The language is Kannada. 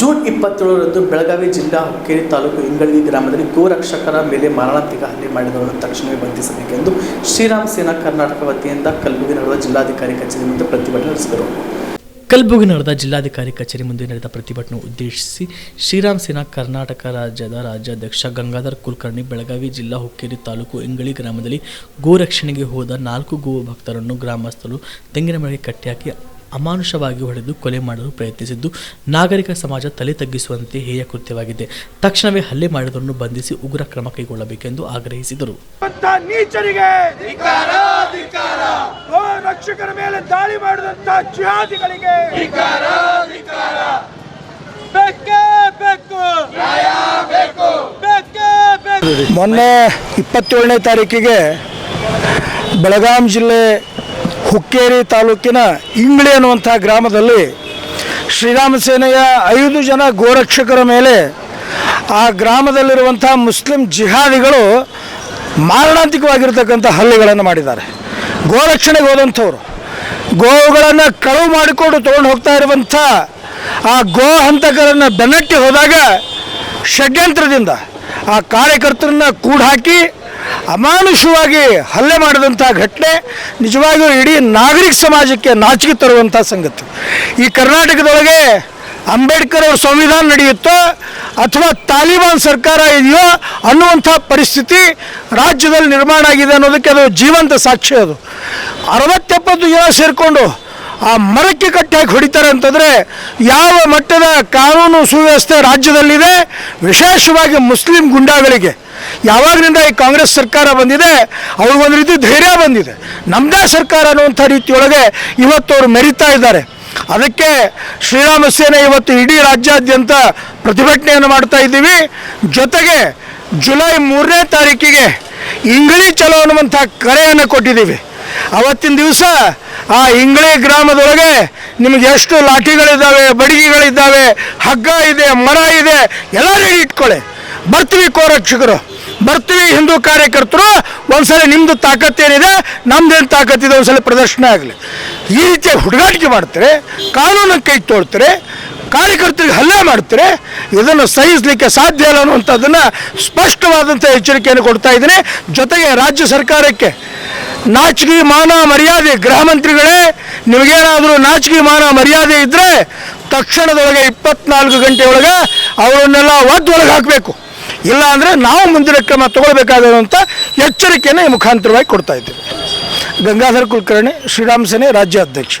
ಜೂನ್ ಇಪ್ಪತ್ತೇಳರಂದು ಬೆಳಗಾವಿ ಜಿಲ್ಲಾ ಹುಕ್ಕೇರಿ ತಾಲೂಕು ಇಂಗಳಗಿ ಗ್ರಾಮದಲ್ಲಿ ಗೋರಕ್ಷಕರ ಮೇಲೆ ಮರಣಾಂತಿಕ ಹಲ್ಲೆ ಮಾಡಿದವರನ್ನು ತಕ್ಷಣವೇ ಬಂಧಿಸಬೇಕೆಂದು ಶ್ರೀರಾಮ್ ಸೇನಾ ಕರ್ನಾಟಕ ವತಿಯಿಂದ ಕಲ್ಬುರ್ಗಿ ನಡೆದ ಜಿಲ್ಲಾಧಿಕಾರಿ ಕಚೇರಿ ಮುಂದೆ ಪ್ರತಿಭಟನೆ ನಡೆಸಿದರು. ಕಲಬುರಗಿ ನಡೆದ ಜಿಲ್ಲಾಧಿಕಾರಿ ಕಚೇರಿ ಮುಂದೆ ನಡೆದ ಪ್ರತಿಭಟನೆ ಉದ್ದೇಶಿಸಿ ಶ್ರೀರಾಮ್ ಸೇನಾ ಕರ್ನಾಟಕ ರಾಜ್ಯದ ರಾಜ್ಯಾಧ್ಯಕ್ಷ ಗಂಗಾಧರ್ ಕುಲಕರ್ಣಿ ಬೆಳಗಾವಿ ಜಿಲ್ಲಾ ಹುಕ್ಕೇರಿ ತಾಲೂಕು ಇಂಗಳಿ ಗ್ರಾಮದಲ್ಲಿ ಗೋರಕ್ಷಣೆಗೆ ಹೋದ ನಾಲ್ಕು ಗೋ ಭಕ್ತರನ್ನು ಗ್ರಾಮಸ್ಥರು ತೆಂಗಿನ ಮಳೆಗೆ ಕಟ್ಟಿಹಾಕಿ ಅಮಾನುಷವಾಗಿ ಹೊಡೆದು ಕೊಲೆ ಮಾಡಲು ಪ್ರಯತ್ನಿಸಿದ್ದು ನಾಗರಿಕ ಸಮಾಜ ತಲೆ ತಗ್ಗಿಸುವಂತೆ ಹೇಯ ಕೃತ್ಯವಾಗಿದೆ. ತಕ್ಷಣವೇ ಹಲ್ಲೆ ಮಾಡಿದವರನ್ನು ಬಂಧಿಸಿ ಉಗ್ರ ಕ್ರಮ ಕೈಗೊಳ್ಳಬೇಕೆಂದು ಆಗ್ರಹಿಸಿದರು. ರಕ್ಷಕರ ಮೇಲೆ ದಾಳಿ ಮಾಡಿದಂತ ಜಿಹಾದಿಗಳಿಗೆ ಬೇಕೇ ಬೇಕು. ಬೇಕೇ ಬೇಕು ಮೊನ್ನೆ ಇಪ್ಪತ್ತೇಳನೇ ತಾರೀಕಿಗೆ ಬೆಳಗಾಂ ಜಿಲ್ಲೆ ಹುಕ್ಕೇರಿ ತಾಲೂಕಿನ ಇಂಗ್ಳಿ ಅನ್ನುವಂಥ ಗ್ರಾಮದಲ್ಲಿ ಶ್ರೀರಾಮ ಸೇನೆಯ ಐದು ಜನ ಗೋರಕ್ಷಕರ ಮೇಲೆ ಆ ಗ್ರಾಮದಲ್ಲಿರುವಂಥ ಮುಸ್ಲಿಂ ಜಿಹಾದಿಗಳು ಮಾರಣಾಂತಿಕವಾಗಿರ್ತಕ್ಕಂಥ ಹಲ್ಲೆಗಳನ್ನು ಮಾಡಿದ್ದಾರೆ. ಗೋರಕ್ಷಣೆಗೆ ಹೋದಂಥವ್ರು, ಗೋವುಗಳನ್ನು ಕಳುವು ಮಾಡಿಕೊಂಡು ತೊಗೊಂಡು ಹೋಗ್ತಾ ಇರುವಂಥ ಆ ಗೋ ಹಂತಕರನ್ನು ಬೆನ್ನಟ್ಟಿ ಹೋದಾಗ ಷಡ್ಯಂತ್ರದಿಂದ ಆ ಕಾರ್ಯಕರ್ತರನ್ನ ಕೂಡ ಹಾಕಿ ಅಮಾನುಷವಾಗಿ ಹಲ್ಲೆ ಮಾಡಿದಂಥ ಘಟನೆ ನಿಜವಾಗಿಯೂ ಇಡೀ ನಾಗರಿಕ ಸಮಾಜಕ್ಕೆ ನಾಚಿಕೆ ತರುವಂಥ ಸಂಗತಿ. ಈ ಕರ್ನಾಟಕದೊಳಗೆ ಅಂಬೇಡ್ಕರ್ ಅವ್ರ ಸಂವಿಧಾನ ನಡೆಯುತ್ತೋ ಅಥವಾ ತಾಲಿಬಾನ್ ಸರ್ಕಾರ ಇದೆಯೋ ಅನ್ನುವಂಥ ಪರಿಸ್ಥಿತಿ ರಾಜ್ಯದಲ್ಲಿ ನಿರ್ಮಾಣ ಆಗಿದೆ ಅನ್ನೋದಕ್ಕೆ ಅದು ಜೀವಂತ ಸಾಕ್ಷಿ ಅದು. ಅರವತ್ತೆಪ್ಪತ್ತು ಜನ ಸೇರಿಕೊಂಡು ಆ ಮರಕ್ಕೆ ಕಟ್ಟಾಗಿ ಹೊಡಿತಾರೆ ಅಂತಂದರೆ ಯಾವ ಮಟ್ಟದ ಕಾನೂನು ಸುವ್ಯವಸ್ಥೆ ರಾಜ್ಯದಲ್ಲಿದೆ? ವಿಶೇಷವಾಗಿ ಮುಸ್ಲಿಂ ಗುಂಡಾಗಳಿಗೆ. ಯಾವಾಗಲಿಂದ ಈ ಕಾಂಗ್ರೆಸ್ ಸರ್ಕಾರ ಬಂದಿದೆ, ಅವ್ರಿಗೊಂದು ರೀತಿ ಧೈರ್ಯ ಬಂದಿದೆ. ನಮ್ಮದೇ ಸರ್ಕಾರ ಅನ್ನುವಂಥ ರೀತಿಯೊಳಗೆ ಇವತ್ತು ಅವರು ಮೆರಿತಾ ಇದ್ದಾರೆ. ಅದಕ್ಕೆ ಶ್ರೀರಾಮ ಸೇನೆ ಇವತ್ತು ಇಡೀ ರಾಜ್ಯಾದ್ಯಂತ ಪ್ರತಿಭಟನೆಯನ್ನು ಮಾಡ್ತಾ ಇದ್ದೀವಿ. ಜೊತೆಗೆ ಜುಲೈ ಮೂರನೇ ತಾರೀಕಿಗೆ ಇಂಗ್ಳಿ ಚಲೋ ಅನ್ನುವಂಥ ಕರೆಯನ್ನು ಕೊಟ್ಟಿದ್ದೀವಿ. ಅವತ್ತಿನ ದಿವಸ ಆ ಇಂಗ್ಳಿ ಗ್ರಾಮದೊಳಗೆ ನಿಮಗೆ ಎಷ್ಟು ಲಾಠಿಗಳಿದ್ದಾವೆ, ಬಡಿಗೆಗಳಿದ್ದಾವೆ, ಹಗ್ಗ ಇದೆ, ಮರ ಇದೆ, ಎಲ್ಲ ಇಟ್ಕೊಳ್ಳಿ. ಬರ್ತೀವಿ ಕೋರಕ್ಷಕರು ಬರ್ತೀವಿ ಹಿಂದೂ ಕಾರ್ಯಕರ್ತರು. ಒಂದ್ಸಲ ನಿಮ್ಮದು ತಾಕತ್ತೇನಿದೆ ನಮ್ದೇನು ತಾಕತ್ತಿದೆ ಒಂದ್ಸಲ ಪ್ರದರ್ಶನ ಆಗಲಿ. ಈ ರೀತಿಯ ಹುಡುಗಾಟಿಕೆ ಮಾಡ್ತಾರೆ, ಕಾನೂನು ಕೈ ತೋಳ್ತಾರೆ, ಕಾರ್ಯಕರ್ತರಿಗೆ ಹಲ್ಲೆ ಮಾಡ್ತಾರೆ, ಇದನ್ನು ಸಹಿಸಲಿಕ್ಕೆ ಸಾಧ್ಯ ಇಲ್ಲ ಅನ್ನುವಂಥದ್ದನ್ನು ಸ್ಪಷ್ಟವಾದಂಥ ಎಚ್ಚರಿಕೆಯನ್ನು ಕೊಡ್ತಾ ಇದ್ದೀನಿ. ಜೊತೆಗೆ ರಾಜ್ಯ ಸರ್ಕಾರಕ್ಕೆ ನಾಚಿಕೆ ಮಾನ ಮರ್ಯಾದೆ ಗೃಹ ಮಂತ್ರಿಗಳೇ, ನಿಮಗೇನಾದರೂ ನಾಚಿಕೆ ಮಾನ ಮರ್ಯಾದೆ ಇದ್ದರೆ ತಕ್ಷಣದೊಳಗೆ ಇಪ್ಪತ್ನಾಲ್ಕು ಗಂಟೆ ಒಳಗೆ ಅವರನ್ನೆಲ್ಲ ಒದ್ದೊಳಗೆ ಹಾಕಬೇಕು. ಇಲ್ಲ ಅಂದರೆ ನಾವು ಮುಂದಿನ ಕ್ರಮ ತಗೊಳ್ಬೇಕಾಗಿರುವಂಥ ಎಚ್ಚರಿಕೆಯನ್ನು ಈ ಮುಖಾಂತರವಾಗಿ ಕೊಡ್ತಾ ಇದ್ದೀವಿ. ಗಂಗಾಧರ್ ಕುಲಕರ್ಣಿ, ಶ್ರೀರಾಮ್ ಸೇನೆ ರಾಜ್ಯಾಧ್ಯಕ್ಷ.